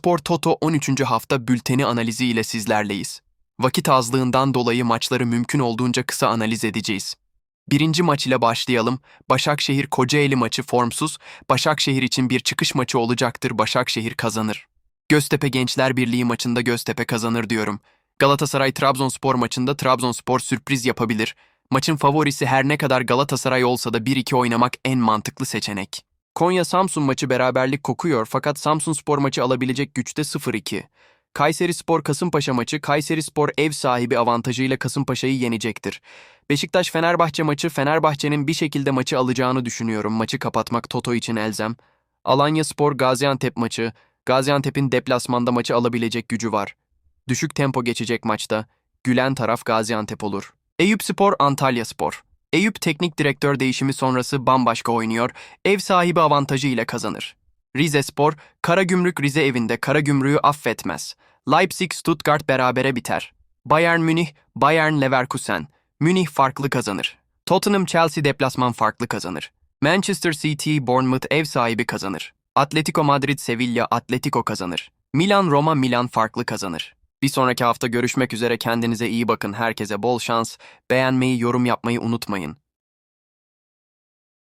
Spor Toto 13. hafta bülteni analizi ile sizlerleyiz. Vakit azlığından dolayı maçları mümkün olduğunca kısa analiz edeceğiz. Birinci maç ile başlayalım. Başakşehir Kocaeli maçı formsuz. Başakşehir için bir çıkış maçı olacaktır. Başakşehir kazanır. Göztepe Gençler Birliği maçında Göztepe kazanır diyorum. Galatasaray Trabzonspor maçında Trabzonspor sürpriz yapabilir. Maçın favorisi her ne kadar Galatasaray olsa da 1-2 oynamak en mantıklı seçenek. Konya Samsun maçı beraberlik kokuyor fakat Samsun Spor maçı alabilecek güçte 0-2. Kayseri Spor Kasımpaşa maçı Kayseri Spor ev sahibi avantajıyla Kasımpaşa'yı yenecektir. Beşiktaş Fenerbahçe maçı Fenerbahçe'nin bir şekilde maçı alacağını düşünüyorum. Maçı kapatmak Toto için elzem. Alanya Spor Gaziantep maçı Gaziantep'in deplasmanda maçı alabilecek gücü var. Düşük tempo geçecek maçta gülen taraf Gaziantep olur. Eyüp Spor Antalya Spor. Eyüp teknik direktör değişimi sonrası bambaşka oynuyor, ev sahibi avantajı ile kazanır. Rize Spor, Karagümrük Rize evinde Karagümrük'ü affetmez. Leipzig Stuttgart berabere biter. Bayern Münih, Bayern Leverkusen. Münih farklı kazanır. Tottenham Chelsea deplasman farklı kazanır. Manchester City Bournemouth ev sahibi kazanır. Atletico Madrid Sevilla Atletico kazanır. Milan Roma Milan farklı kazanır. Bir sonraki hafta görüşmek üzere kendinize iyi bakın. Herkese bol şans. Beğenmeyi, yorum yapmayı unutmayın.